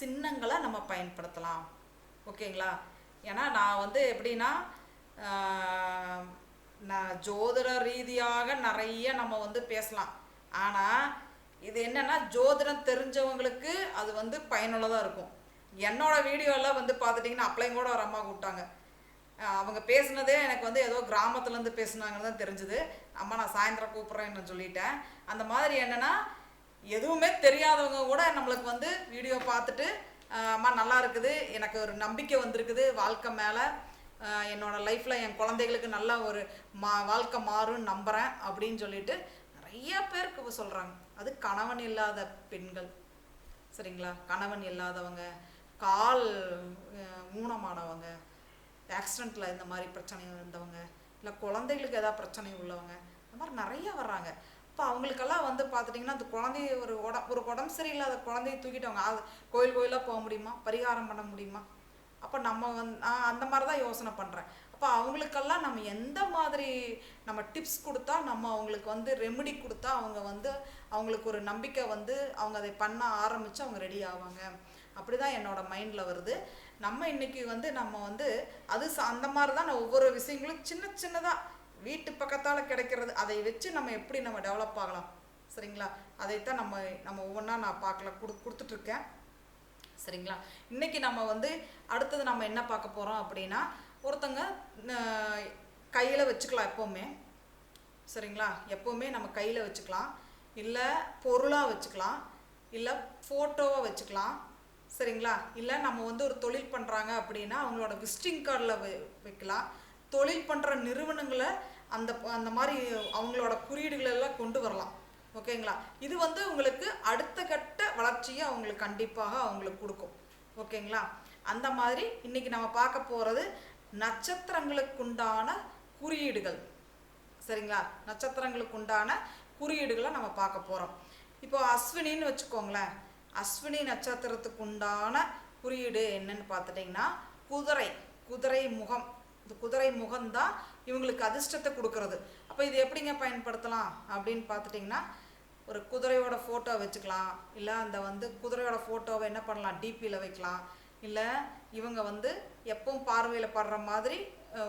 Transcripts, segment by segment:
சின்னங்களை நம்ம பயன்படுத்தலாம். ஓகேங்களா? ஏன்னா நான் வந்து எப்படின்னா நான் ஜோதிட ரீதியாக நிறைய நம்ம வந்து பேசலாம். ஆனால் இது என்னென்னா ஜோதிடம் தெரிஞ்சவங்களுக்கு அது வந்து பயனுள்ளதாக இருக்கும். என்னோடய வீடியோவில் வந்து பார்த்துட்டிங்கன்னா அப்பளையும் கூட ஒரு அம்மா கூப்பிட்டாங்க. அவங்க பேசுனதே எனக்கு வந்து ஏதோ கிராமத்துலேருந்து பேசுனாங்கன்னு தான் தெரிஞ்சுது. அம்மா நான் சாயந்தரம் கூப்பிட்றேன்னு சொல்லிட்டேன். அந்த மாதிரி என்னென்னா எதுவுமே தெரியாதவங்க கூட நம்மளுக்கு வந்து வீடியோ பார்த்துட்டு அம்மா நல்லா இருக்குது. எனக்கு ஒரு நம்பிக்கை வந்திருக்குது. வாழ்க்கை மேலே என்னோட லைஃப்பில் என் குழந்தைகளுக்கு நல்ல ஒரு மா வாழ்க்கை மாறும்னு நம்புகிறேன் அப்படின்னு சொல்லிட்டு நிறைய பேருக்கு சொல்கிறாங்க அது கணவன் இல்லாத பெண்கள். சரிங்களா? கணவன் இல்லாதவங்க கால் ஊனமானவங்க ஆக்சிடெண்ட்டில் இந்த மாதிரி பிரச்சனை இருந்தவங்க இல்லை குழந்தைகளுக்கு ஏதாவது பிரச்சனை உள்ளவங்க இந்த மாதிரி நிறைய வர்றாங்க. இப்போ அவங்களுக்கெல்லாம் வந்து பார்த்துட்டிங்கன்னா அந்த குழந்தைய ஒரு உட ஒரு உடம்பு சரியில்லாத குழந்தைய தூக்கிட்டு அவங்க அது கோயில் கோயிலாக போக முடியுமா? பரிகாரம் பண்ண முடியுமா? அப்போ நம்ம வந் நான் அந்த மாதிரி தான் யோசனை பண்ணுறேன் அப்போ அவங்களுக்கெல்லாம் நம்ம எந்த மாதிரி நம்ம டிப்ஸ் கொடுத்தா நம்ம அவங்களுக்கு வந்து ரெமெடி கொடுத்தா அவங்க வந்து அவங்களுக்கு ஒரு நம்பிக்கை வந்து அவங்க அதை பண்ண ஆரம்பித்து அவங்க ரெடி ஆவாங்க. அப்படி தான் என்னோடய மைண்டில் வருது. நம்ம இன்னைக்கு வந்து நம்ம வந்து அது ச- அந்த மாதிரி தான் நான் ஒவ்வொரு விஷயங்களும் சின்ன சின்னதாக வீட்டு பக்கத்தால் கிடைக்கிறது அதை வச்சு நம்ம எப்படி நம்ம டெவலப் ஆகலாம்? சரிங்களா? அதைத்தான் நம்ம நம்ம ஒவ்வொன்றா நான் பார்க்கல கொடு கொடுத்துட்ருக்கேன் சரிங்களா? இன்றைக்கி நம்ம வந்து அடுத்தது நம்ம என்ன பார்க்க போகிறோம் அப்படின்னா ஒருத்தங்க கையில் வச்சுக்கலாம் எப்போவுமே. சரிங்களா? எப்போவுமே நம்ம கையில் வச்சுக்கலாம். இல்லை பொருளாக வச்சுக்கலாம். இல்லை ஃபோட்டோவாக வச்சுக்கலாம். சரிங்களா? இல்லை நம்ம வந்து ஒரு தொழில் பண்ணுறாங்க அப்படின்னா அவங்களோட விசிட்டிங் கார்டில் வைக்கலாம். தொழில் பண்ணுற நிறுவனங்களை அந்த அந்த மாதிரி அவங்களோட குறியீடுகள் எல்லாம் கொண்டு வரலாம். ஓகேங்களா? இது வந்து உங்களுக்கு அடுத்த கட்ட வளர்ச்சியை அவங்களுக்கு கண்டிப்பாக அவங்களுக்கு கொடுக்கும். ஓகேங்களா? அந்த மாதிரி இன்னைக்கு நம்ம பார்க்க போகிறது நட்சத்திரங்களுக்குண்டான குறியீடுகள். சரிங்களா? நட்சத்திரங்களுக்கு உண்டான குறியீடுகளை நம்ம பார்க்க போகிறோம் இப்போ அஸ்வினின்னு வச்சுக்கோங்களேன். அஸ்வினி நட்சத்திரத்துக்கு உண்டான குறியீடு என்னன்னு பார்த்துட்டிங்கன்னா குதிரை குதிரை முகம். இந்த குதிரை முகம்தான் இவங்களுக்கு அதிர்ஷ்டத்தை கொடுக்கறது. அப்போ இது எப்படிங்க பயன்படுத்தலாம்? அப்படின்னு பார்த்துட்டிங்கன்னா ஒரு குதிரையோட ஃபோட்டோ வச்சுக்கலாம். இல்லை அந்த வந்து குதிரையோட ஃபோட்டோவை என்ன பண்ணலாம்? டிபியில் வைக்கலாம். இல்லை இவங்க வந்து எப்பவும் பார்வையில் படுற மாதிரி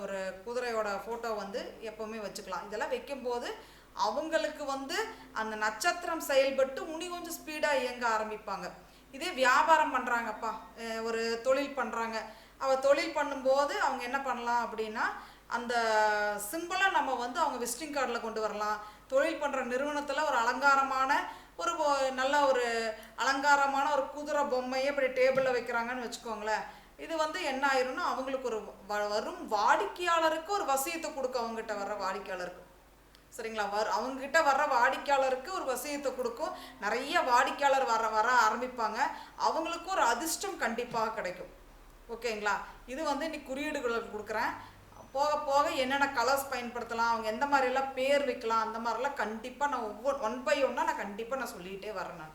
ஒரு குதிரையோட ஃபோட்டோ வந்து எப்பவுமே வச்சுக்கலாம். இதெல்லாம் வைக்கும்போது அவங்களுக்கு வந்து அந்த நட்சத்திரம் செயல்பட்டு உனி கொஞ்சம் ஸ்பீடாக இயங்க ஆரம்பிப்பாங்க. இதே வியாபாரம் பண்ணுறாங்கப்பா ஒரு தொழில் பண்ணுறாங்க அவள் தொழில் பண்ணும்போது அவங்க என்ன பண்ணலாம் அப்படின்னா அந்த சிம்பிளாக நம்ம வந்து அவங்க விசிட்டிங் கார்டில் கொண்டு வரலாம். தொழில் பண்ணுற நிறுவனத்தில் ஒரு அலங்காரமான ஒரு நல்ல ஒரு அலங்காரமான ஒரு குதிரை பொம்மையை இப்படி டேபிளில் வைக்கிறாங்கன்னு வச்சுக்கோங்களேன். இது வந்து என்ன ஆயிரும்னா அவங்களுக்கு ஒரு வ- வரும் வாடிக்கையாளருக்கு ஒரு வசியத்தை கொடுக்கும் அவங்ககிட்ட வர்ற வாடிக்கையாளருக்கு. சரிங்களா? வர் அவங்ககிட்ட வர்ற வாடிக்கையாளருக்கு ஒரு வசியத்தை கொடுக்கும். நிறைய வாடிக்கையாளர் வர வர ஆரம்பிப்பாங்க. அவங்களுக்கு ஒரு அதிர்ஷ்டம் கண்டிப்பாக கிடைக்கும். ஓகேங்களா? இது வந்து இன்னைக்கு குறியீடுகளுக்கு கொடுக்குறேன். போக போக என்னென்ன கலர்ஸ் பயன்படுத்தலாம் அவங்க எந்த மாதிரிலாம் பேர் வைக்கலாம் அந்த மாதிரிலாம் கண்டிப்பாக நான் ஒவ்வொரு ஒன் பை ஒன்னாக நான் கண்டிப்பாக நான் சொல்லிகிட்டே வரேன் நான்.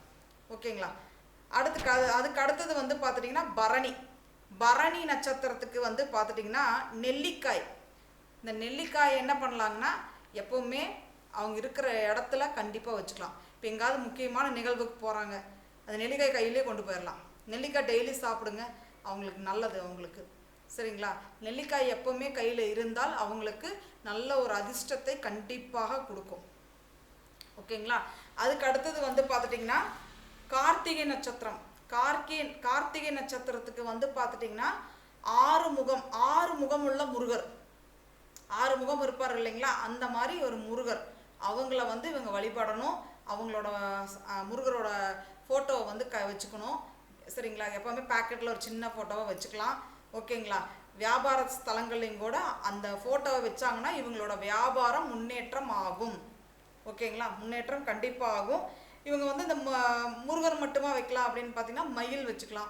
ஓகேங்களா? அடுத்து க அதுக்கு அடுத்தது வந்து பார்த்துட்டிங்கன்னா பரணி. பரணி நட்சத்திரத்துக்கு வந்து பார்த்துட்டிங்கன்னா நெல்லிக்காய். இந்த நெல்லிக்காய் என்ன பண்ணலாங்கன்னா எப்போவுமே அவங்க இருக்கிற இடத்துல கண்டிப்பாக வச்சுக்கலாம். இப்போ எங்காவது முக்கியமான நிகழ்வுக்கு போகிறாங்க அந்த நெல்லிக்காய் கையிலே கொண்டு போயிடலாம் நெல்லிக்காய் டெய்லி சாப்பிடுங்க அவங்களுக்கு நல்லது அவங்களுக்கு. சரிங்களா? நெல்லிக்காய் எப்போவுமே கையில் இருந்தால் அவங்களுக்கு நல்ல ஒரு அதிர்ஷ்டத்தை கண்டிப்பாக கொடுக்கும். ஓகேங்களா? அதுக்கு அடுத்தது வந்து பார்த்துட்டிங்கன்னா கார்த்திகை நட்சத்திரம். கார்கே கார்த்திகை நட்சத்திரத்துக்கு வந்து பார்த்துட்டிங்கன்னா ஆறு முகம் ஆறு முகம் உள்ள முருகர். ஆறு முகம் இருப்பார் இல்லைங்களா? அந்த மாதிரி ஒரு முருகர். அவங்கள வந்து இவங்க வழிபடணும். அவங்களோட முருகரோட ஃபோட்டோவை வந்து க வச்சுக்கணும். சரிங்களா? எப்போவுமே பேக்கெட்டில் ஒரு சின்ன ஃபோட்டோவை வச்சுக்கலாம். ஓகேங்களா? வியாபார ஸ்தலங்கள்லையும் கூட அந்த ஃபோட்டோவை வச்சாங்கன்னா இவங்களோட வியாபாரம் முன்னேற்றம் ஆகும் ஓகேங்களா? முன்னேற்றம் கண்டிப்பாக ஆகும். இவங்க வந்து இந்த ம- முருகர் மட்டுமா வைக்கலாம் அப்படின்னு பார்த்தீங்கன்னா மயில் வச்சுக்கலாம்.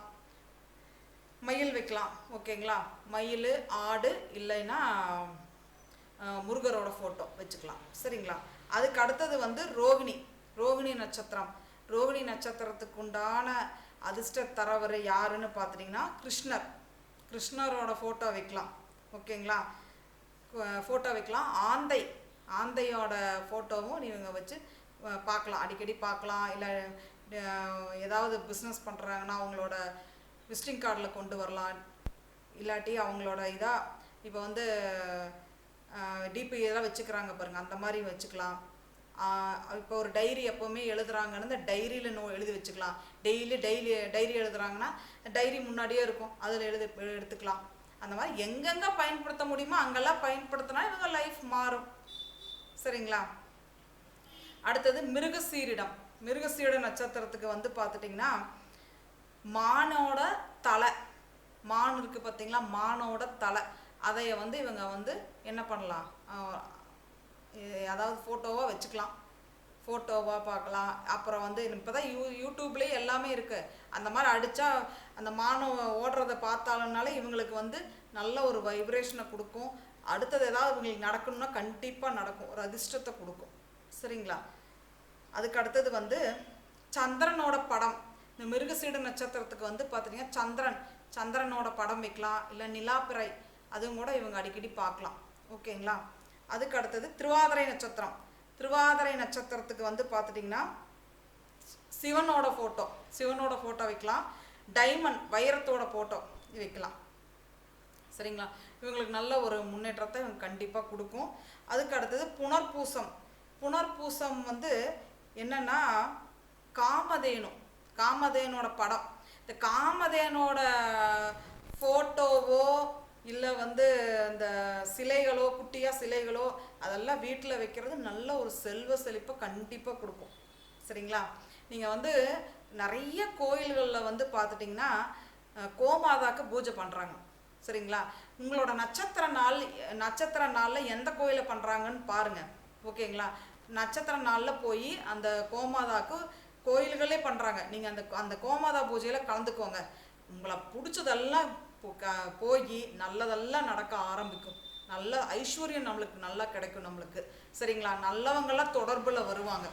மயில் வைக்கலாம். ஓகேங்களா? மயில் ஆடு இல்லைன்னா முருகரோட ஃபோட்டோ வச்சுக்கலாம். சரிங்களா? அதுக்கு அடுத்தது வந்து ரோகிணி. ரோகிணி நட்சத்திரம். ரோகிணி நட்சத்திரத்துக்கு உண்டான அதிர்ஷ்ட தரவர் யாருன்னு பார்த்துட்டிங்கன்னா கிருஷ்ணர். கிருஷ்ணரோட ஃபோட்டோ வைக்கலாம். ஓகேங்களா? ஃபோட்டோ வைக்கலாம். ஆந்தை ஆந்தையோட ஃபோட்டோவும் நீங்கள் வச்சு பார்க்கலாம். அடிக்கடி பார்க்கலாம். இல்லை ஏதாவது பிஸ்னஸ் பண்ணுறாங்கன்னா அவங்களோட விசிட்டிங் கார்டில் கொண்டு வரலாம். இல்லாட்டி அவங்களோட இதாக இப்போ வந்து டிபி இதெல்லாம் வச்சுக்கிறாங்க பாருங்கள் அந்த மாதிரி வச்சுக்கலாம். இப்போ ஒரு டைரி எப்போவுமே எழுதுறாங்கன்னு இந்த டைரியில் நோ எழுதி வச்சுக்கலாம். டெய்லி டெய்லி டைரி எழுதுறாங்கன்னா டைரி முன்னாடியே இருக்கும். அதில் எழுதி எடுத்துக்கலாம். அந்த மாதிரி எங்கெங்கே பயன்படுத்த முடியுமோ அங்கெல்லாம் பயன்படுத்தினா இவங்க லைஃப் மாறும். சரிங்களா? அடுத்தது மிருகசீரிடம். மிருகசீரிட நட்சத்திரத்துக்கு வந்து பார்த்துட்டிங்கன்னா மானோட தலை. மான் இருக்குது பார்த்தீங்களா? மானோட தலை. அதைய வந்து இவங்க வந்து என்ன பண்ணலாம்? அதாவது ஃபோட்டோவாக வச்சுக்கலாம். ஃபோட்டோவாக பார்க்கலாம். அப்புறம் வந்து இப்போ தான் யூ யூடியூப்லேயே எல்லாமே இருக்குது அந்த மாதிரி அடித்தா அந்த மானம் ஓடுறத பார்த்தாலும்னாலே இவங்களுக்கு வந்து நல்ல ஒரு வைப்ரேஷனை கொடுக்கும். அடுத்தது ஏதாவது இவங்களுக்கு நடக்கணும்னா கண்டிப்பாக நடக்கும். ஒரு அதிர்ஷ்டத்தை கொடுக்கும். சரிங்களா? அதுக்கு அடுத்தது வந்து சந்திரனோட படம். இந்த மிருகசீடு நட்சத்திரத்துக்கு வந்து பார்த்தீங்கன்னா சந்திரன் சந்திரனோட படம் வைக்கலாம். இல்லை நிலாப்பிறை அதுவும் கூட இவங்க அடிக்கடி பார்க்கலாம். ஓகேங்களா? அதுக்கு அடுத்தது திருவாதிரை நட்சத்திரம். திருவாதிரை நட்சத்திரத்துக்கு வந்து பார்த்துட்டிங்கன்னா சிவனோட ஃபோட்டோ சிவனோட ஃபோட்டோ வைக்கலாம். டைமண்ட் வைரத்தோட ஃபோட்டோ வைக்கலாம். சரிங்களா? இவங்களுக்கு நல்ல ஒரு முன்னேற்றத்தை இவங்க கண்டிப்பாக கொடுக்கும். அதுக்கு அடுத்தது புனர்பூசம். புனர்பூசம் வந்து என்னன்னா காமதேனு காமதேனோட படம். இந்த காமதேனோட ஃபோட்டோவோ இல்லை வந்து இந்த சிலைகளோ குட்டியாக சிலைகளோ அதெல்லாம் வீட்டில் வைக்கிறது நல்ல ஒரு செல்வ செழிப்பை கண்டிப்பாக கொடுக்கும். சரிங்களா? நீங்கள் வந்து நிறைய கோயில்களில் வந்து பார்த்துட்டிங்கன்னா கோமாதாக்கு பூஜை பண்ணுறாங்க சரிங்களா? உங்களோட நட்சத்திர நாள் நட்சத்திர நாளில் எந்த கோயிலை பண்ணுறாங்கன்னு பாருங்கள் ஓகேங்களா? நட்சத்திர நாளில் போய் அந்த கோமாதாக்கு கோயில்களே பண்ணுறாங்க நீங்கள் அந்த அந்த கோமாதா பூஜையில் கலந்துக்கோங்க. உங்களை பிடிச்சதெல்லாம் போய் நல்லதெல்லாம் நடக்க ஆரம்பிக்கும். நல்ல ஐஸ்வர்யம் நம்மளுக்கு நல்லா கிடைக்கும் நம்மளுக்கு. சரிங்களா? நல்லவங்களாம் தொடர்பில் வருவாங்க.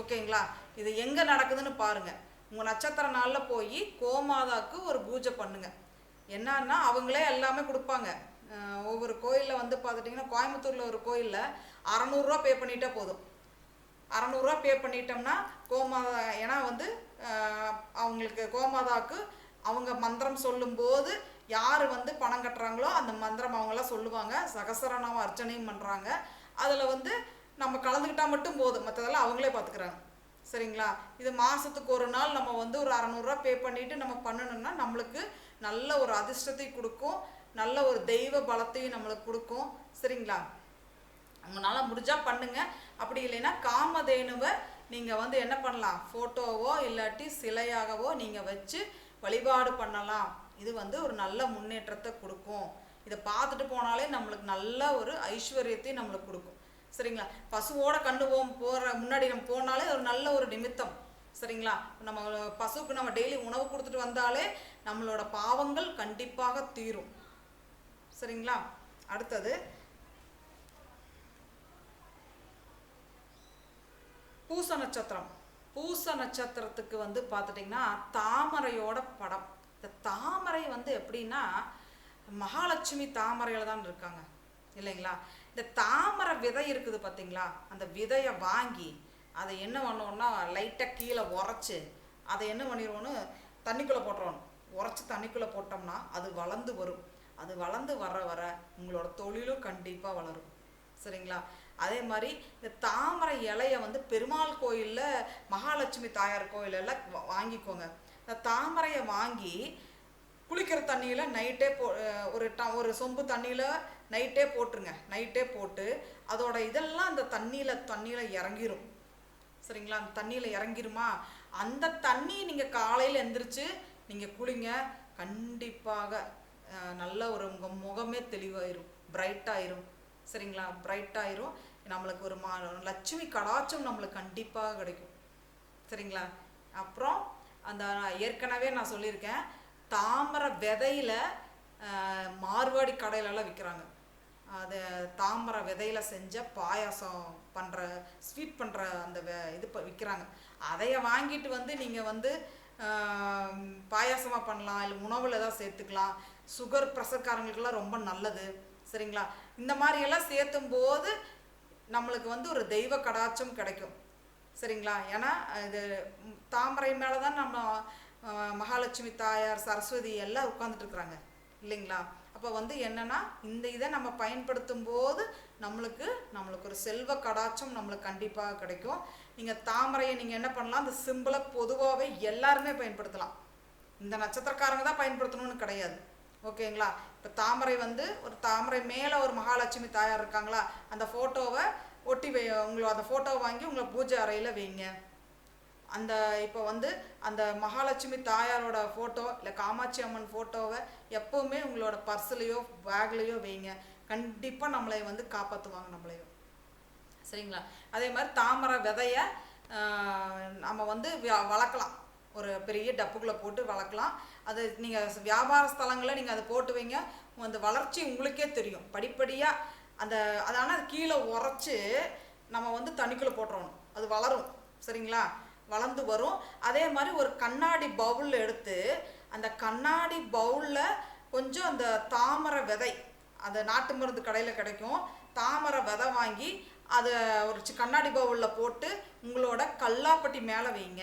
ஓகேங்களா? இது எங்கே நடக்குதுன்னு பாருங்கள் உங்கள் நட்சத்திர நாளில் போய் கோமாதாக்கு ஒரு பூஜை பண்ணுங்க. என்னன்னா அவங்களே எல்லாமே கொடுப்பாங்க. ஒவ்வொரு கோயிலில் வந்து பார்த்துட்டிங்கன்னா கோயம்புத்தூரில் ஒரு கோயிலில் அறநூறுரூவா பே பண்ணிட்டா போதும். அறநூறுரூவா பே பண்ணிட்டோம்னா கோமாதா ஏன்னா வந்து அவங்களுக்கு கோமாதாக்கு அவங்க மந்திரம் சொல்லும்போது யார் வந்து பணம் கட்டுறாங்களோ அந்த மந்திரம் அவங்களாம் சொல்லுவாங்க. சகசரநாம அர்ச்சனையும் பண்ணுறாங்க அதில் வந்து நம்ம கலந்துக்கிட்டால் மட்டும் போதும். மற்றதெல்லாம் அவங்களே பார்த்துக்கிறாங்க சரிங்களா? இது மாதத்துக்கு ஒரு நாள் நம்ம வந்து ஒரு அறநூறுரூவா பே பண்ணிட்டு நம்ம பண்ணணும்னா நம்மளுக்கு நல்ல ஒரு அதிர்ஷ்டத்தை கொடுக்கும். நல்ல ஒரு தெய்வ பலத்தையும் நம்மளுக்கு கொடுக்கும். சரிங்களா? உங்களால் முடிஞ்சால் பண்ணுங்க. அப்படி இல்லைன்னா காமதேனுவை நீங்கள் வந்து என்ன பண்ணலாம்? ஃபோட்டோவோ இல்லாட்டி சிலையாகவோ நீங்கள் வச்சு வழிபாடு பண்ணலாம். இது வந்து ஒரு நல்ல முன்னேற்றத்தை கொடுக்கும். இதை பார்த்துட்டு போனாலே நம்மளுக்கு நல்ல ஒரு ஐஸ்வர்யத்தையும் நம்மளுக்கு கொடுக்கும். சரிங்களா? பசுவோட கண்டு போம் போகிற முன்னாடி நம்ம போனாலே ஒரு நல்ல ஒரு நிமித்தம். சரிங்களா? நம்ம பசுவுக்கு நம்ம டெய்லி உணவு கொடுத்துட்டு வந்தாலே நம்மளோட பாவங்கள் கண்டிப்பாக தீரும். சரிங்களா? அடுத்தது பூச நட்சத்திரம். பூச நட்சத்திரத்துக்கு வந்து பார்த்துட்டிங்கன்னா தாமரையோட படம். இந்த தாமரை வந்து எப்படின்னா மகாலட்சுமி தாமரையில் தான் இருக்காங்க. இல்லைங்களா? இந்த தாமரை விதை இருக்குது பார்த்தீங்களா அந்த விதையை வாங்கி அதை என்ன பண்ணுவோன்னா லைட்டாக கீழே உரைச்சி அதை என்ன பண்ணிடுவோன்னு தண்ணிக்குள்ளே போட்டுருவோம். உரைச்சி தண்ணிக்குள்ளே போட்டோம்னா அது வளர்ந்து வரும். அது வளர்ந்து வர வர உங்களோட தொழிலும் கண்டிப்பாக வளரும். சரிங்களா? அதே மாதிரி இந்த தாமரை இலையை வந்து பெருமாள் கோயிலில் மகாலட்சுமி தாயார் கோயிலெல்லாம் வாங்கிக்கோங்க. தாமரையை வாங்கி குளிக்கிற தண்ணியில் நைட்டே போ ஒரு ட ஒரு சொம்பு தண்ணியில் நைட்டே போட்டுருங்க. நைட்டே போட்டு அதோட இதெல்லாம் அந்த தண்ணியில் தண்ணியில் இறங்கிரும். சரிங்களா? அந்த தண்ணியில் இறங்கிருமா? அந்த தண்ணி நீங்கள் காலையில் எந்திரிச்சு நீங்கள் குளிங்க. கண்டிப்பாக நல்ல ஒரு உங்கள் முகமே தெளிவாயிரும். பிரைட்டாயிரும் சரிங்களா? பிரைட்டாயிரும் நம்மளுக்கு ஒரு மா லட்சுமி கடாச்சம் நம்மளுக்கு கண்டிப்பாக கிடைக்கும். சரிங்களா? அப்புறம் அந்த ஏற்கனவே நான் சொல்லியிருக்கேன். தாமரை விதையில மார்வாடி கடையிலலாம் விற்கிறாங்க அது தாமரை விதையில செஞ்ச பாயாசம் பண்ணுற ஸ்வீட் பண்ணுற அந்த இது ப- விற்கிறாங்க அதைய வாங்கிட்டு வந்து நீங்கள் வந்து பாயாசமாக பண்ணலாம் இல்லை உணவில் ஏதாவது சேர்த்துக்கலாம். சுகர் ப்ரெஷர்காரங்களுக்கெல்லாம் ரொம்ப நல்லது. சரிங்களா? இந்த மாதிரியெல்லாம் சேர்த்தும் போது நம்மளுக்கு வந்து ஒரு தெய்வ கடாச்சம் கிடைக்கும். சரிங்களா? ஏன்னா இது தாமரை மேலே தான் நம்ம மகாலட்சுமி தாயார் சரஸ்வதி எல்லாம் உட்காந்துட்டு இருக்கிறாங்க. இல்லைங்களா? அப்போ வந்து என்னன்னா இந்த இதை நம்ம பயன்படுத்தும் போது நம்மளுக்கு நம்மளுக்கு ஒரு செல்வ கடாச்சம் நம்மளுக்கு கண்டிப்பாக கிடைக்கும். நீங்கள் தாமரையை நீங்கள் என்ன பண்ணலாம்? அந்த சிம்பிளை பொதுவாகவே எல்லாருமே பயன்படுத்தலாம். இந்த நட்சத்திரக்காரங்க தான் பயன்படுத்தணும்னு கிடையாது. ஓகேங்களா? இப்போ தாமரை வந்து ஒரு தாமரை மேலே ஒரு மகாலட்சுமி தாயார் இருக்காங்களா? அந்த ஃபோட்டோவை ஒட்டி வை உங்களை அந்த ஃபோட்டோ வாங்கி உங்களை பூஜை அறையில் வைங்க. அந்த இப்போ வந்து அந்த மகாலட்சுமி தாயாரோட ஃபோட்டோ இல்லை காமாட்சி அம்மன் ஃபோட்டோவை எப்போவுமே உங்களோட பர்ஸ்லேயோ பேக்லேயோ வைங்க. கண்டிப்பாக நம்மளை வந்து காப்பாற்றுவாங்க நம்மளையும். சரிங்களா? அதே மாதிரி தாமரை விதைய நம்ம வந்து வியா- வளர்க்கலாம். ஒரு பெரிய டப்புக்குள்ளே போட்டு வளர்க்கலாம். அது நீங்கள் வியாபார ஸ்தலங்களில் நீங்கள் அதை போட்டு வைங்க. அந்த வளர்ச்சி உங்களுக்கே தெரியும். படிப்படியாக அந்த அதான அது கீழே உரைச்சி நம்ம வந்து தண்ணிக்குள்ளே போட்டுறணும். அது வளரும். சரிங்களா? வளர்ந்து வரும். அதே மாதிரி ஒரு கண்ணாடி பவுல் எடுத்து அந்த கண்ணாடி பவுலில் கொஞ்சம் அந்த தாமரை விதை அந்த நாட்டு மருந்து கடையில் கிடைக்கும். தாமரை விதை வாங்கி அதை ஒரு சி- கண்ணாடி பவுலில் போட்டு உங்களோட கல்லாப்பட்டி மேலே வைங்க.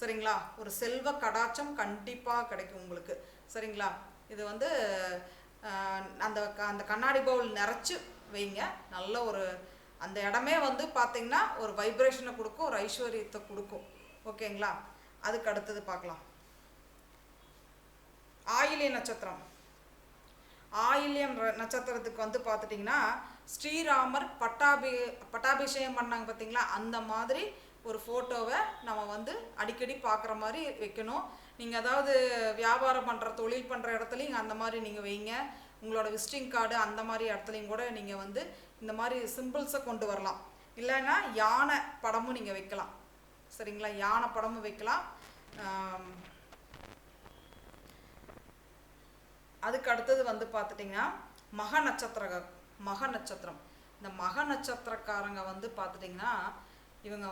சரிங்களா? ஒரு செல்வ கடாச்சம் கண்டிப்பாக கிடைக்கும் உங்களுக்கு. சரிங்களா? இது வந்து அந்த க- அந்த கண்ணாடி பவுல் நிறச்சி வைங்க. நல்ல ஒரு அந்த இடமே வந்து பார்த்தீங்கன்னா ஒரு வைப்ரேஷனை கொடுக்கும் ஒரு ஐஸ்வர்யத்தை கொடுக்கும். ஓகேங்களா அதுக்கு அடுத்தது பார்க்கலாம். ஆயிலிய நட்சத்திரம். ஆயில்யம் நட்சத்திரத்துக்கு வந்து பார்த்துட்டிங்கன்னா ஸ்ரீராமர் பட்டாபி பட்டாபிஷேகம் பண்ணாங்க பார்த்தீங்களா அந்த மாதிரி ஒரு ஃபோட்டோவை நம்ம வந்து அடிக்கடி பார்க்குற மாதிரி வைக்கணும். நீங்கள் அதாவது வியாபாரம் பண்ணுற தொழில் பண்ணுற இடத்துலையும் அந்த மாதிரி நீங்கள் வைங்க. உங்களோட விசிட்டிங் கார்டு அந்த மாதிரி இடத்துலையும் கூட நீங்கள் வந்து இந்த மாதிரி சிம்பிள்ஸை கொண்டு வரலாம். இல்லைன்னா யானை படமும் நீங்கள் வைக்கலாம். சரிங்களா? யானை படமும் வைக்கலாம். அதுக்கு அடுத்தது வந்து பார்த்துட்டிங்கன்னா மக நட்சத்திர மக நட்சத்திரம். இந்த மக நட்சத்திரக்காரங்க வந்து பார்த்துட்டிங்கன்னா இவங்க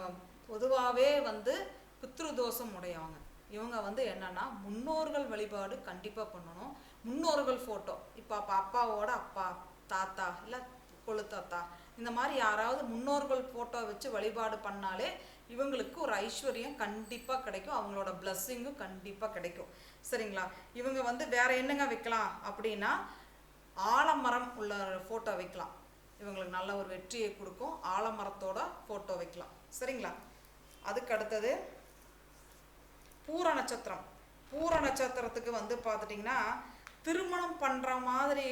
பொதுவாகவே வந்து பித்ரு தோஷம் உடையவங்க. இவங்க வந்து என்னன்னா முன்னோர்கள் வழிபாடு கண்டிப்பாக பண்ணணும். முன்னோர்கள் ஃபோட்டோ இப்போ அப்போ அப்பாவோட அப்பா தாத்தா இல்லை கொழு தாத்தா இந்த மாதிரி யாராவது முன்னோர்கள் ஃபோட்டோ வச்சு வழிபாடு பண்ணாலே இவங்களுக்கு ஒரு ஐஸ்வர்யம் கண்டிப்பாக கிடைக்கும். அவங்களோட பிளஸ்ஸிங்கும் கண்டிப்பாக கிடைக்கும். சரிங்களா? இவங்க வந்து வேற என்னங்க வைக்கலாம் அப்படின்னா ஆலமரம் உள்ள ஃபோட்டோ வைக்கலாம். இவங்களுக்கு நல்ல ஒரு வெற்றியை கொடுக்கும். ஆலமரத்தோட ஃபோட்டோ வைக்கலாம். சரிங்களா? அதுக்கு அடுத்தது பூர நட்சத்திரம். பூர நட்சத்திரத்துக்கு வந்து பார்த்துட்டிங்கன்னா திருமணம் பண்ணுற மாதிரி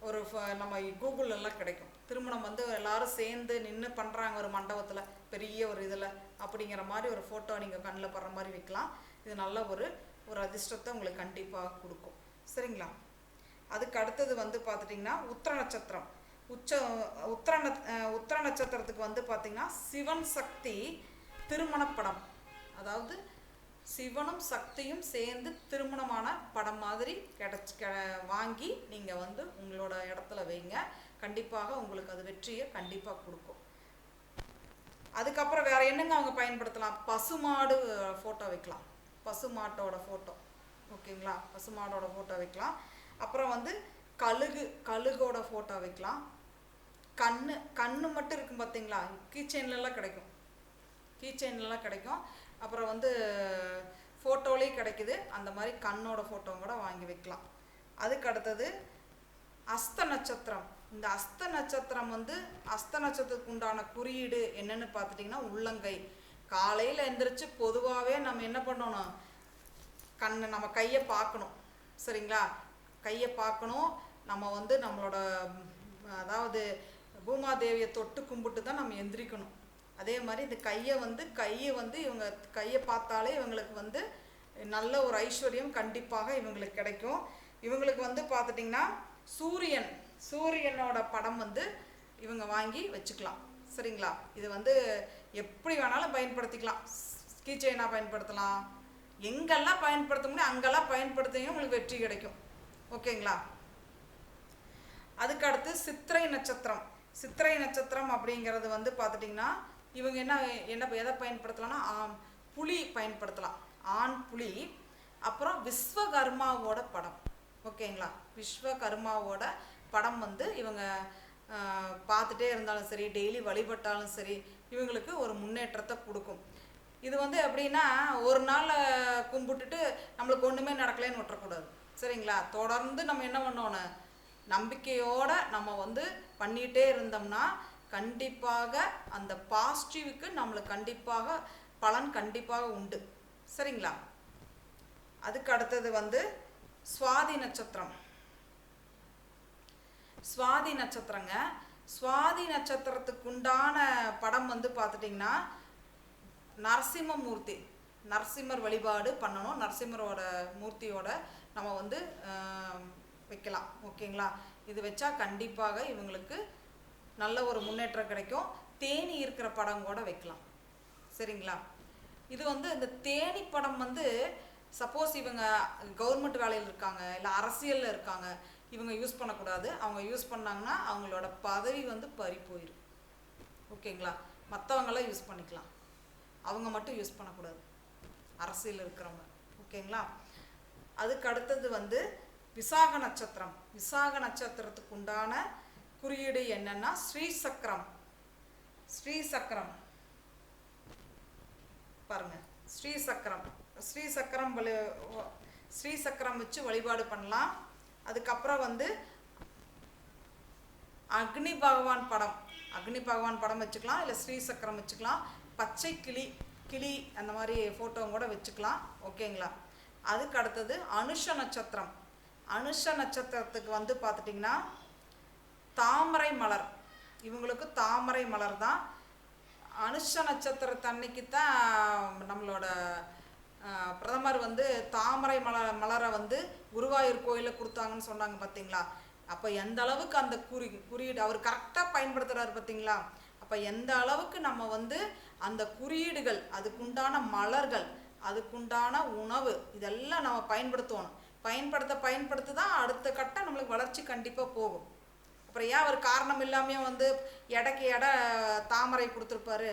ஒரு ஃப- நம்ம கூகுளெல்லாம் கிடைக்கும். திருமணம் வந்து எல்லாரும் சேர்ந்து நின்று பண்ணுறாங்க ஒரு மண்டபத்தில் பெரிய ஒரு இதில் அப்படிங்கிற மாதிரி ஒரு ஃபோட்டோ நீங்கள் கண்ணில் படுற மாதிரி வைக்கலாம். இது நல்ல ஒரு ஒரு அதிர்ஷ்டத்தை உங்களுக்கு கண்டிப்பாக கொடுக்கும். சரிங்களா? அதுக்கு அடுத்தது வந்து பார்த்துட்டிங்கன்னா உத்திர நட்சத்திரம். உச்ச உத்திர உத்திர நட்சத்திரத்துக்கு வந்து பார்த்திங்கன்னா சிவன் சக்தி திருமணப்படம். அதாவது சிவனும் சக்தியும் சேர்ந்து திருமணமான படம் மாதிரி கிடச்சி வாங்கி நீங்கள் வந்து உங்களோட இடத்துல வைங்க. கண்டிப்பாக உங்களுக்கு அது வெற்றியை கண்டிப்பாக கொடுக்கும். அதுக்கப்புறம் வேற என்னங்க அவங்க பயன்படுத்தலாம்? பசுமாடு ஃபோட்டோ வைக்கலாம். பசுமாட்டோட ஃபோட்டோ ஓகேங்களா? பசுமாடோட ஃபோட்டோ வைக்கலாம். அப்புறம் வந்து கழுகு கழுகோட ஃபோட்டோ வைக்கலாம். கண்ணு கண்ணு மட்டும் இருக்கும் பார்த்தீங்களா கீச்செயின்லலாம் கிடைக்கும். கீச்செயின்லலாம் கிடைக்கும். அப்புறம் வந்து ஃபோட்டோலேயும் கிடைக்குது. அந்த மாதிரி கண்ணோட ஃபோட்டோ கூட வாங்கி வைக்கலாம். அதுக்கு அடுத்தது அஸ்த நட்சத்திரம். இந்த அஸ்த நட்சத்திரம் வந்து அஸ்த நட்சத்திரத்துக்கு உண்டான குறியீடு என்னென்னு பார்த்துட்டிங்கன்னா உள்ளங்கை. காலையில் எந்திரிச்சு பொதுவாகவே நம்ம என்ன பண்ணணும்? கண்ணை நம்ம கையை பார்க்கணும். சரிங்களா? கையை பார்க்கணும். நம்ம வந்து நம்மளோட அதாவது பூமாதேவியை தொட்டு கும்பிட்டு தான் நம்ம எந்திரிக்கணும். அதே மாதிரி இந்த கையை வந்து கையை வந்து இவங்க கையை பார்த்தாலே இவங்களுக்கு வந்து நல்ல ஒரு ஐஸ்வர்யம் கண்டிப்பாக இவங்களுக்கு கிடைக்கும். இவங்களுக்கு வந்து பார்த்துட்டிங்கன்னா சூரியன் சூரியனோட படம் வந்து இவங்க வாங்கி வச்சுக்கலாம். சரிங்களா? இது வந்து எப்படி வேணாலும் பயன்படுத்திக்கலாம். கீச்செயினாக பயன்படுத்தலாம். எங்கெல்லாம் பயன்படுத்த முடியும் அங்கெல்லாம் பயன்படுத்தியும் உங்களுக்கு வெற்றி கிடைக்கும். ஓகேங்களா? அதுக்கு அடுத்து சித்திரை நட்சத்திரம். சித்திரை நட்சத்திரம் அப்படிங்கிறது வந்து பார்த்துட்டிங்கன்னா இவங்க என்ன என்ன எதை பயன்படுத்தலாம்னா புலி பயன்படுத்தலாம். ஆண் புலி அப்புறம் விஸ்வகர்மாவோட படம். ஓகேங்களா? விஸ்வகர்மாவோட படம் வந்து இவங்க பார்த்துட்டே இருந்தாலும் சரி டெய்லி வழிபட்டாலும் சரி இவங்களுக்கு ஒரு முன்னேற்றத்தை கொடுக்கும். இது வந்து எப்படின்னா ஒரு நாள் கும்பிட்டுட்டு நம்மளுக்கு ஒன்றுமே நடக்கலைன்னு விட்டுறக்கூடாது. சரிங்களா? தொடர்ந்து நம்ம என்ன பண்ணோன்னு நம்பிக்கையோடு நம்ம வந்து பண்ணிகிட்டே இருந்தோம்னா கண்டிப்பாக அந்த பாசிட்டிவுக்கு நம்மளுக்கு கண்டிப்பாக பலன் கண்டிப்பாக உண்டு. சரிங்களா? அதுக்கு அடுத்தது வந்து சுவாதி நட்சத்திரம். சுவாதி நட்சத்திரங்க. சுவாதி நட்சத்திரத்துக்கு உண்டான படம் வந்து பார்த்துட்டிங்கன்னா நரசிம்மமூர்த்தி. நரசிம்மர் வழிபாடு பண்ணணும். நரசிம்மரோட மூர்த்தியோட நம்ம வந்து வைக்கலாம். ஓகேங்களா? இது வச்சா கண்டிப்பாக இவங்களுக்கு நல்ல ஒரு முன்னேற்றம் கிடைக்கும். தேனி இருக்கிற படம் கூட வைக்கலாம். சரிங்களா? இது வந்து இந்த தேனி படம் வந்து சப்போஸ் இவங்க கவர்மெண்ட் வேலையில் இருக்காங்க இல்லை அரசியலில் இருக்காங்க இவங்க யூஸ் பண்ணக்கூடாது. அவங்க யூஸ் பண்ணாங்கன்னா அவங்களோட பதவி வந்து பறி போயிடும் ஓகேங்களா? மற்றவங்களாம் யூஸ் பண்ணிக்கலாம். அவங்க மட்டும் யூஸ் பண்ணக்கூடாது. அரசியல் இருக்கிறவங்க. ஓகேங்களா? அதுக்கு அடுத்தது வந்து விசாக நட்சத்திரம். விசாக நட்சத்திரத்துக்கு உண்டான குறியீடு என்னன்னா ஸ்ரீ சக்கரம் ஸ்ரீ சக்கரம் பாருங்க. ஸ்ரீ சக்கரம் ஸ்ரீ சக்கரம் வழி ஸ்ரீ சக்கரம் வச்சு வழிபாடு பண்ணலாம். அதுக்கப்புறம் வந்து அக்னி பகவான் படம். அக்னி பகவான் படம் வச்சுக்கலாம் இல்லை ஸ்ரீ சக்கரம் வச்சுக்கலாம். பச்சை கிளி கிளி அந்த மாதிரி ஃபோட்டோ கூட வச்சுக்கலாம். ஓகேங்களா? அதுக்கு அடுத்தது அனுஷ நட்சத்திரம். அனுஷ நட்சத்திரத்துக்கு வந்து பார்த்துட்டிங்கன்னா தாமரை மலர். இவங்களுக்கு தாமரை மலர் தான். அனுஷ நட்சத்திரத்தன்னைக்கு தான் நம்மளோட பிரதமர் வந்து தாமரை மலர் மலரை வந்து குருவாயூர் கோயிலில் கொடுத்தாங்கன்னு சொன்னாங்க பார்த்தீங்களா அப்போ எந்த அளவுக்கு அந்த குறி குறியீடு அவர் கரெக்டாக பயன்படுத்துகிறாரு பார்த்தீங்களா அப்போ எந்த அளவுக்கு நம்ம வந்து அந்த குறியீடுகள் அதுக்குண்டான மலர்கள் அதுக்குண்டான உணவு இதெல்லாம் நம்ம பயன்படுத்தணும். பயன்படுத்த பயன்படுத்த தான் அடுத்த கட்டம் நம்மளுக்கு வளர்ச்சி கண்டிப்பாக போகும். அப்புறம் ஏன் அவர் காரணம் இல்லாமையே வந்து எடைக்கு எடை தாமரை கொடுத்துருப்பாரு?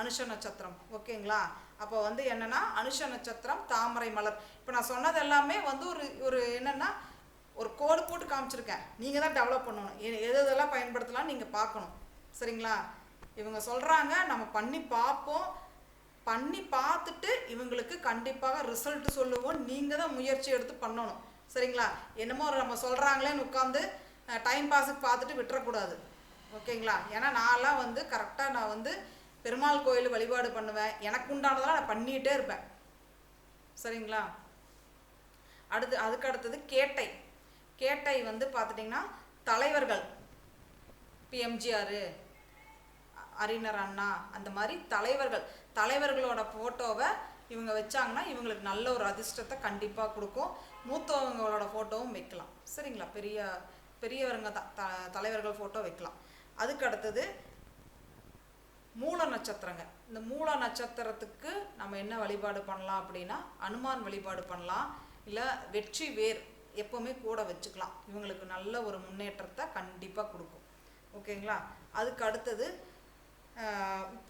அனுஷ நட்சத்திரம். ஓகேங்களா? அப்போ வந்து என்னென்னா அனுஷ நட்சத்திரம் தாமரை மலர். இப்போ நான் சொன்னது எல்லாமே வந்து ஒரு ஒரு என்னென்னா ஒரு கோடு போட்டு காமிச்சிருக்கேன். நீங்கள் தான் டெவலப் பண்ணணும். எது எதெல்லாம் பயன்படுத்தலாம் நீங்கள் பார்க்கணும். சரிங்களா? இவங்க சொல்கிறாங்க நம்ம பண்ணி பார்ப்போம். பண்ணி பார்த்துட்டு இவங்களுக்கு கண்டிப்பாக ரிசல்ட் சொல்லுவோம். நீங்கள் தான் முயற்சி எடுத்து பண்ணணும். சரிங்களா? என்னமோ நம்ம சொல்கிறாங்களேன்னு உட்காந்து டைம் பாஸுக்கு பார்த்துட்டு விட்டுறக்கூடாது. ஓகேங்களா? ஏன்னா நான்லாம் வந்து கரெக்டாக நான் வந்து பெருமாள் கோயில் வழிபாடு பண்ணுவேன். எனக்கு உண்டானதெல்லாம் நான் பண்ணிகிட்டே இருப்பேன். சரிங்களா? அடுத்து அதுக்கு அடுத்தது கேட்டை. கேட்டை வந்து பார்த்துட்டிங்கன்னா தலைவர்கள். பிஎம்ஜிஆர் அறிஞர் அண்ணா அந்த மாதிரி தலைவர்கள். தலைவர்களோட ஃபோட்டோவை இவங்க வச்சாங்கன்னா இவங்களுக்கு நல்ல ஒரு அதிர்ஷ்டத்தை கண்டிப்பாக கொடுக்கும். மூத்தவங்களோட ஃபோட்டோவும் வைக்கலாம். சரிங்களா? பெரிய பெரியவருங்க தான் த தலைவர்கள் ஃபோட்டோ வைக்கலாம். அதுக்கு அடுத்தது மூல நட்சத்திரங்க. இந்த மூல நட்சத்திரத்துக்கு நம்ம என்ன வழிபாடு பண்ணலாம் அப்படின்னா அனுமான் வழிபாடு பண்ணலாம் இல்லை வெற்றி வேர் எப்போவுமே கூட வச்சுக்கலாம். இவங்களுக்கு நல்ல ஒரு முன்னேற்றத்தை கண்டிப்பாக கொடுக்கும். ஓகேங்களா? அதுக்கு அடுத்தது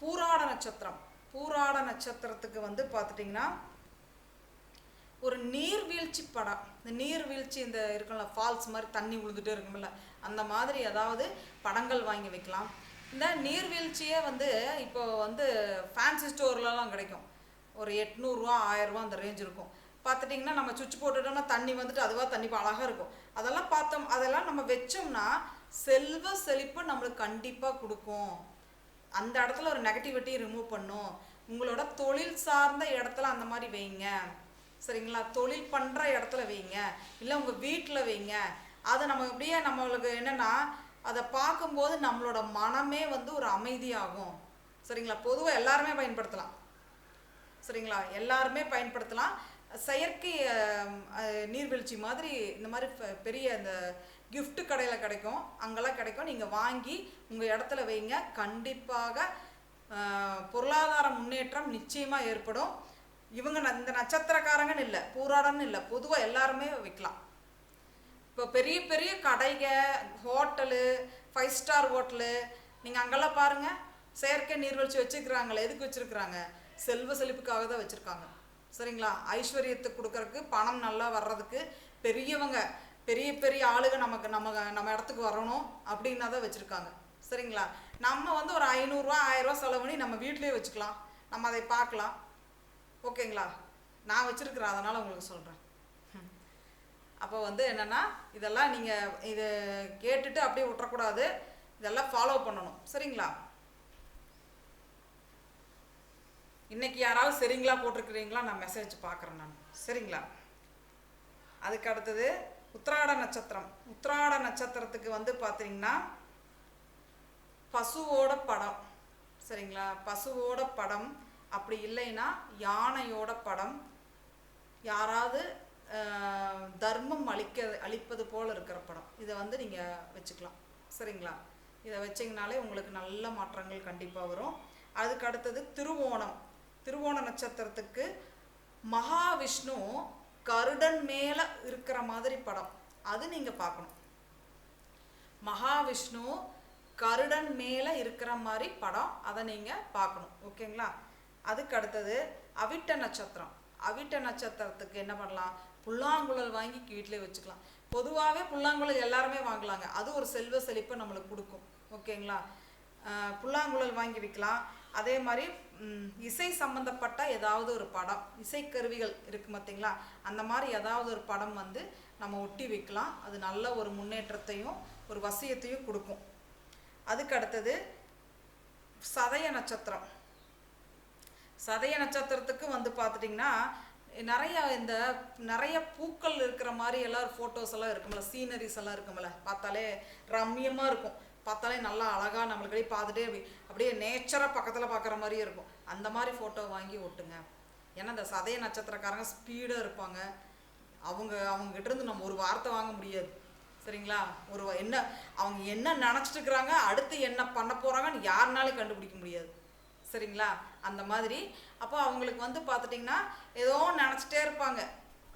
பூராட நட்சத்திரம். பூராட நட்சத்திரத்துக்கு வந்து பார்த்துட்டிங்கன்னா ஒரு நீர்வீழ்ச்சி படம். இந்த நீர்வீழ்ச்சி இந்த இருக்கும்ல ஃபால்ஸ் மாதிரி தண்ணி விழுந்துட்டே இருக்கும்ல அந்த மாதிரி ஏதாவது படங்கள் வாங்கி வைக்கலாம். இந்த நீர்வீழ்ச்சியே வந்து இப்போ வந்து ஃபேன்சி ஸ்டோர்லலாம் கிடைக்கும். ஒரு எட்நூறுரூவா ஆயிரரூவா அந்த ரேஞ்ச் இருக்கும். பார்த்துட்டிங்கன்னா நம்ம சுவிட்ச் போட்டுட்டோம்னா தண்ணி வந்துட்டு அதுவாக தண்ணி அழகாக இருக்கும். அதெல்லாம் பார்த்தோம் அதெல்லாம் நம்ம வச்சோம்னா செல்வ செழிப்பு நம்மளுக்கு கண்டிப்பாக கொடுக்கும். அந்த இடத்துல ஒரு நெகட்டிவிட்டி ரிமூவ் பண்ணும். உங்களோட தொழில் சார்ந்த இடத்துல அந்த மாதிரி வைங்க. சரிங்களா? தொழில் பண்ணுற இடத்துல வைங்க. இல்லை உங்கள் வீட்டில் வைங்க. அதை நம்ம அப்படியே நம்மளுக்கு என்னென்னா அதை பார்க்கும்போது நம்மளோட மனமே வந்து ஒரு அமைதியாகும். சரிங்களா? பொதுவாக எல்லாருமே பயன்படுத்தலாம். சரிங்களா? எல்லாருமே பயன்படுத்தலாம். செயற்கை நீர்வீழ்ச்சி மாதிரி இந்த மாதிரி பெரிய இந்த கிஃப்ட் கடையில் கிடைக்கும். அங்கெல்லாம் கிடைக்கும். நீங்கள் வாங்கி உங்கள் இடத்துல வைங்க. கண்டிப்பாக பொருளாதார முன்னேற்றம் நிச்சயமாக ஏற்படும். இவங்க ந- இந்த நட்சத்திரக்காரங்கன்னு இல்லை பூராடன்னு இல்லை பொதுவாக எல்லாருமே வைக்கலாம். இப்போ பெரிய பெரிய கடைக ஹோட்டலு ஃபைவ் ஸ்டார் ஹோட்டலு நீங்கள் அங்கெல்லாம் பாருங்கள் செயற்கை நீர்வீழ்ச்சி வச்சுருக்குறாங்களே எதுக்கு வச்சுருக்குறாங்க? செல்வ செழிப்புக்காக தான் வச்சுருக்காங்க. சரிங்களா? ஐஸ்வர்யத்தை கொடுக்கறக்கு பணம் நல்லா வர்றதுக்கு பெரியவங்க பெரிய பெரிய ஆளுங்க நமக்கு நம்ம நம்ம இடத்துக்கு வரணும் அப்படின்னா தான் வச்சுருக்காங்க. சரிங்களா? நம்ம வந்து ஒரு ஐநூறுரூவா ஆயிரரூவா செலவு பண்ணி நம்ம வீட்டிலே வச்சுக்கலாம். நம்ம அதை பார்க்கலாம். ஓகேங்களா? நான் வச்சுருக்கிறேன் அதனால் உங்களுக்கு சொல்கிறேன் அப்போ வந்து என்னென்னா இதெல்லாம் நீங்கள் இது கேட்டுட்டு அப்படியே விட்டுறக்கூடாது. இதெல்லாம் ஃபாலோ பண்ணணும். சரிங்களா? இன்றைக்கி யாராவது சரிங்களா போட்டிருக்கிறீங்களா? நான் மெசேஜ் பார்க்குறேன் நான். சரிங்களா? அதுக்கு அடுத்தது உத்திராட நட்சத்திரம். உத்திராட நட்சத்திரத்துக்கு வந்து பார்த்தீங்கன்னா பசுவோட படம். சரிங்களா? பசுவோட படம். அப்படி இல்லைன்னா யானையோட படம் யாராவது தர்மம் அளிக்க அளிப்பது போல் இருக்கிற படம். இதை வந்து நீங்கள் வச்சுக்கலாம். சரிங்களா? இதை வச்சிங்கனாலே உங்களுக்கு நல்ல மாற்றங்கள் கண்டிப்பாக வரும். அதுக்கு அடுத்தது திருவோணம். திருவோண நட்சத்திரத்துக்கு மகாவிஷ்ணு கருடன் மேலே இருக்கிற மாதிரி படம். அது நீங்கள் பார்க்கணும். மகாவிஷ்ணு கருடன் மேலே இருக்கிற மாதிரி படம் அதை நீங்கள் பார்க்கணும். ஓகேங்களா? அதுக்கு அடுத்தது அவிட்ட நட்சத்திரம். அவிட்ட நட்சத்திரத்துக்கு என்ன பண்ணலாம்? புல்லாங்குழல் வாங்கி வீட்டிலே வச்சுக்கலாம். பொதுவாகவே புல்லாங்குழல் எல்லாருமே வாங்கலாங்க. அது ஒரு செல்வ செழிப்பை நம்மளுக்கு கொடுக்கும். ஓகேங்களா? புல்லாங்குழல் வாங்கி வைக்கலாம். அதே மாதிரி இசை சம்மந்தப்பட்ட ஏதாவது ஒரு படம். இசைக்கருவிகள் இருக்கு பார்த்தீங்களா அந்த மாதிரி ஏதாவது ஒரு படம் வந்து நம்ம ஒட்டி வைக்கலாம். அது நல்ல ஒரு முன்னேற்றத்தையும் ஒரு வசியத்தையும் கொடுக்கும். அதுக்கு அடுத்தது சதய நட்சத்திரம். சதய நட்சத்திரத்துக்கு வந்து பார்த்துட்டிங்கன்னா நிறைய இந்த நிறைய பூக்கள் இருக்கிற மாதிரி எல்லாம் ஃபோட்டோஸ் எல்லாம் இருக்கும்ல சீனரிஸ் எல்லாம் இருக்கும்ல. பார்த்தாலே ரம்மியமாக இருக்கும். பார்த்தாலே நல்லா அழகாக நம்மளுக்கு பார்த்துட்டே அப்படியே நேச்சராக பக்கத்தில் பார்க்குற மாதிரியே இருக்கும். அந்த மாதிரி ஃபோட்டோ வாங்கி ஒட்டுங்க. ஏன்னா இந்த சதய நட்சத்திரக்காரங்க ஸ்பீடாக இருப்பாங்க. அவங்க அவங்ககிட்ட இருந்து நம்ம ஒரு வார்த்தை வாங்க முடியாது. சரிங்களா? ஒரு என்ன அவங்க என்ன நினச்சிட்டு இருக்கிறாங்க அடுத்து என்ன பண்ண போகிறாங்கன்னு யாருனாலும் கண்டுபிடிக்க முடியாது. சரிங்களா? அந்த மாதிரி. அப்போ அவங்களுக்கு வந்து பார்த்துட்டிங்கன்னா ஏதோ நினச்சிட்டே இருப்பாங்க.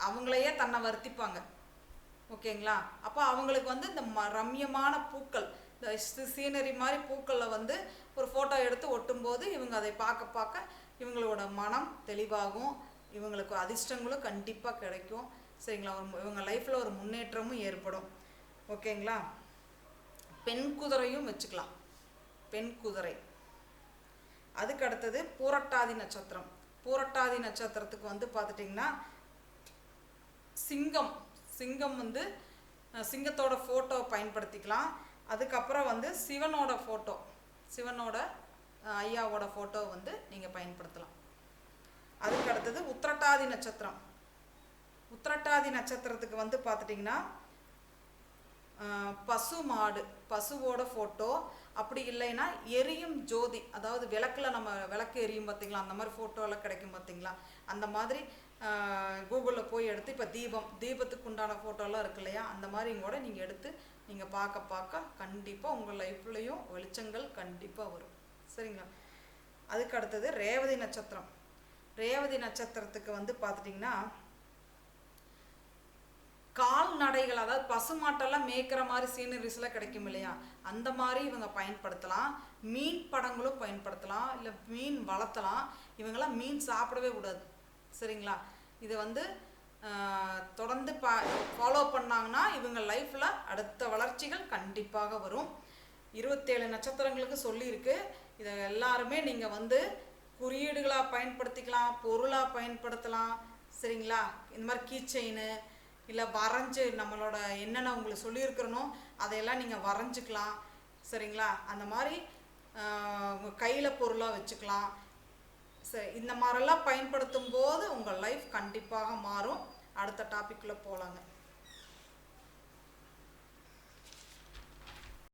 அவங்களையே தன்னை வருத்திப்பாங்க. ஓகேங்களா? அப்போ அவங்களுக்கு வந்து இந்த ம ரம்யமான பூக்கள் இந்த சீனரி மாதிரி பூக்களில் வந்து ஒரு ஃபோட்டோ எடுத்து ஒட்டும்போது இவங்க அதை பார்க்க பார்க்க இவங்களோட மனம் தெளிவாகும். இவங்களுக்கு அதிர்ஷ்டங்களும் கண்டிப்பாக கிடைக்கும். சரிங்களா? ஒரு இவங்க லைஃப்பில் ஒரு முன்னேற்றமும் ஏற்படும். ஓகேங்களா? பெண் குதிரையும் வச்சுக்கலாம். பெண் குதிரை. அதுக்கு அடுத்தது பூரட்டாதி நட்சத்திரம். பூரட்டாதி நட்சத்திரத்துக்கு வந்து பார்த்துட்டிங்கன்னா சிங்கம். சிங்கம் வந்து சிங்கத்தோட ஃபோட்டோ பயன்படுத்திக்கலாம். அதுக்கப்புறம் வந்து சிவனோட ஃபோட்டோ சிவனோட ஐயாவோட ஃபோட்டோ வந்து நீங்கள் பயன்படுத்தலாம். அதுக்கு அடுத்தது உத்திரட்டாதி நட்சத்திரம். உத்திரட்டாதி நட்சத்திரத்துக்கு வந்து பார்த்துட்டிங்கன்னா பசு மாடு பசுவோட ஃபோட்டோ அப்படி இல்லைன்னா எரியும் ஜோதி அதாவது விளக்கில் நம்ம விளக்கு எரியும் பார்த்தீங்களா அந்த மாதிரி ஃபோட்டோலாம் கிடைக்கும் பார்த்தீங்களா அந்த மாதிரி கூகுளில் போய் எடுத்து இப்போ தீபம் தீபத்துக்கு உண்டான ஃபோட்டோலாம் இருக்கு இல்லையா அந்த மாதிரி கூட நீங்கள் எடுத்து நீங்கள் பார்க்க பார்க்க கண்டிப்பாக உங்கள் லைஃப்லேயும் வெளிச்சங்கள் கண்டிப்பாக வரும். சரிங்களா? அதுக்கு அடுத்தது ரேவதி நட்சத்திரம். ரேவதி நட்சத்திரத்துக்கு வந்து பார்த்துட்டிங்கன்னா கால்நடைகள் அதாவது பசுமாட்டெல்லாம் மேய்க்கிற மாதிரி சீனரிஸ்லாம் கிடைக்கும் இல்லையா? அந்த மாதிரி இவங்க பயன்படுத்தலாம். மீன் படங்களும் பயன்படுத்தலாம். இல்லை மீன் வளர்த்தலாம். இவங்கெல்லாம் மீன் சாப்பிடவே கூடாது. சரிங்களா? இது வந்து தொடர்ந்து பா ஃபாலோ பண்ணாங்கன்னா இவங்க லைஃப்பில் அடுத்த வளர்ச்சிகள் கண்டிப்பாக வரும். இருபத்தேழு நட்சத்திரங்களுக்கு சொல்லியிருக்கு. இதை எல்லாருமே நீங்கள் வந்து குறியீடுகளாக பயன்படுத்திக்கலாம் பொருளாக பயன்படுத்தலாம். சரிங்களா? இந்த மாதிரி கீ இல்லை வரைஞ்சு நம்மளோட என்னென்ன உங்களுக்கு சொல்லியிருக்கிறனோ அதையெல்லாம் நீங்கள் வரைஞ்சிக்கலாம். சரிங்களா? அந்த மாதிரி உங்கள் கையில் பொருளாக வச்சுக்கலாம். சரி இந்த மாதிரிலாம் பயன்படுத்தும் போது உங்கள் லைஃப் கண்டிப்பாக மாறும். அடுத்த டாப்பிக்கில் போகலாங்க